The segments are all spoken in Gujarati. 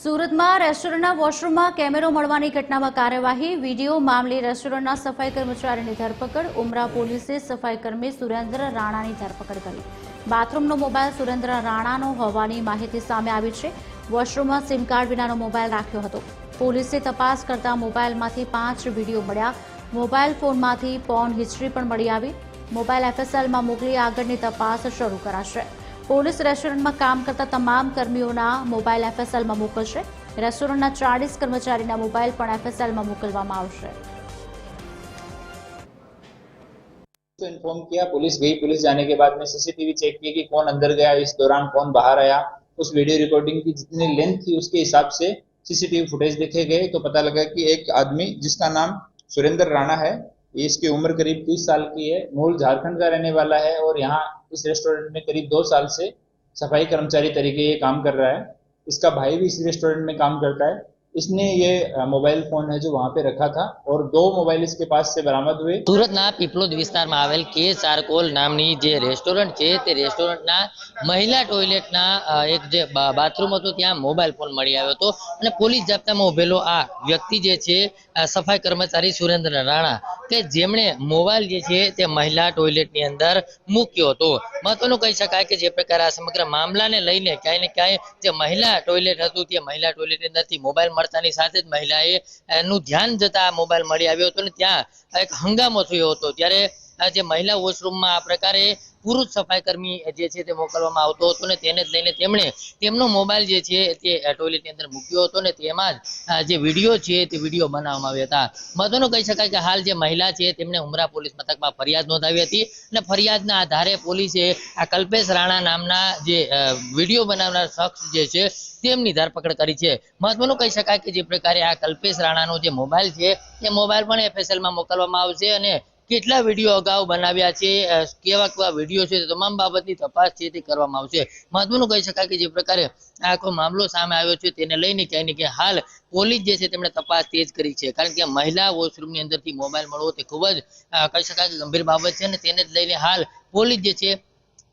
સુરતમાં રેસ્ટોરન્ટના વોશરૂમમાં કેમેરો મળવાની ઘટનામાં કાર્યવાહી, વીડિયો, મામલે રેસ્ટોરન્ટના સફાઈ કર્મચારીની ધરપકડ, ઉમરા પોલીસે સફાઈ કર્મી સુરેન્દ્ર રાણાની ધરપકડ કરી. બાથરૂમનો મોબાઈલ સુરેન્દ્ર રાણાનો હોવાની માહિતી સામે આવી છે. વોશરૂમમાં સિમ કાર્ડ વિનાનો મોબાઈલ રાખ્યો હતો. પોલીસે તપાસ કરતા મોબાઈલમાંથી પાંચ વીડિયો મળ્યા. મોબાઈલ ફોનમાંથી પોન હિસ્ટ્રી પણ મળી આવી. મોબાઈલ એફએસએલમાં મોકલી આગળની તપાસ શરૂ કરાશે. પોલીસ રેસ્ટોરન્ટમાં કામ કરતા તમામ કર્મીઓના મોબાઈલ એફએસએલમાં મોકલશે રેસ્ટોરન્ટના ચાળીસ કર્મચારીના મોબાઈલ પણ એફએસએલમાં મોકલવામાં આવશે तो इन्फॉर्म किया पुलिस गई पुलिस जाने के बाद में सीसीटीवी चेक किया कि कौन अंदर गया इस दौरान कौन बाहर आया उस वीडियो रिकॉर्डिंग की जितनी लेंथ थी उसके हिसाब से सीसीटीवी फुटेज देखे गए तो पता लगा कि एक आदमी जिसका नाम सुरेंद्र राणा है ये इसकी उम्र करीब तीस साल की है मूल झारखंड का रहने वाला है और यहाँ इस रेस्टोरेंट में करीब दो साल से सफाई कर्मचारी तरीके ये काम कर रहा है इसका भाई भी इस रेस्टोरेंट में काम करता है इसने ये अ, मोबाइल फोन है जो वहाँ पे रखा था और दो मोबाइल इसके पास से बरामद हुए સુરતના પીપલોદ વિસ્તારમાં આવેલ કે ચારકોલ નામની જે રેસ્ટોરન્ટ છે તે રેસ્ટોરન્ટના મહિલા ટોયલેટના અ, એક જે બા- બાથરૂમ હતું ત્યાં મોબાઈલ ફોન મળી આવ્યો હતો અને પોલીસ જાપ્તામાં ઉભેલો આ વ્યક્તિ જે છે આ સફાઈ કર્મચારી સુરેન્દ્ર રાણા કે જેમણે મોબાઈલ જે છે તે મહિલા ટોયલેટની અંદર મૂક્યો હતો. મહત્વનું કહી શકાય કે જે પ્રકારે આ સમગ્ર મામલાને લઈને ક્યાંય ને ક્યાંય જે મહિલા ટોયલેટ હતું તે મહિલા ટોયલેટની અંદરથી મોબાઈલ મળતાની સાથે જ મહિલાએ એનું ધ્યાન જતા મોબાઈલ મળી આવ્યો હતો ને ત્યાં એક હંગામો થયો હતો. ત્યારે જે મહિલા વોશરૂમમાં આ પ્રકારે પુરુષ સફાઈ કર્મી જે છે તે મોકલવામાં આવતો હતો ને તેને જ લઈને તેમણે તેમનો મોબાઈલ જે છે તે ટોયલેટની અંદર મૂક્યો હતો ને તેમાં જ જે વીડિયો છે તે વીડિયો બનાવવામાં આવ્યા હતા. મહત્વનું કહી શકાય કે હાલ જે મહિલા છે તેમણે ઉમરા પોલીસ મથકમાં ફરિયાદ નોંધાવી હતી અને ફરિયાદના આધારે પોલીસે આ કલ્પેશ રાણા નામના જે વીડિયો બનાવનાર શખ્સ જે છે તેમની ધરપકડ કરી છે. મહત્વનું કહી શકાય કે જે પ્રકારે આ કલ્પેશ રાણાનો જે મોબાઈલ છે એ મોબાઈલ પણ એફએસએલમાં મોકલવામાં આવશે અને કેટલા વીડિયો અગાઉ બનાવ્યા છે કેવા કેવા વીડિયો છે તમામ બાબતની તપાસ છે તે કરવામાં આવશે. મહત્વનું કહી શકાય કે જે પ્રકારે આખો મામલો સામે આવ્યો છે તેને લઈને ક્યાંય ને ક્યાંય હાલ પોલીસ જે છે તેમણે તપાસ તેજ કરી છે. કારણ કે મહિલા વોશરૂમની અંદરથી મોબાઈલ મળવો તે ખૂબ જ કહી શકાય કે ગંભીર બાબત છે અને તેને જ લઈને હાલ પોલીસ જે છે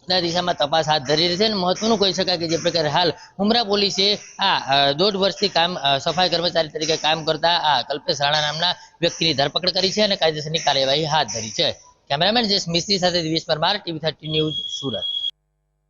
ના દિશામાં તપાસ હાથ ધરી રહી છે અને મહત્વનું કહી શકાય કે જે પ્રકારે હાલ ઉમરા પોલીસે આ દોઢ વર્ષથી કામ સફાઈ કર્મચારી તરીકે કામ કરતા આ કલ્પેશ રાણા નામના વ્યક્તિની ધરપકડ કરી છે અને કાયદેસરની કાર્યવાહી હાથ ધરી છે. કેમેરામેન જેશ મિસ્ત્રી સાથે Divesh Parmar, TV thirty news Surat.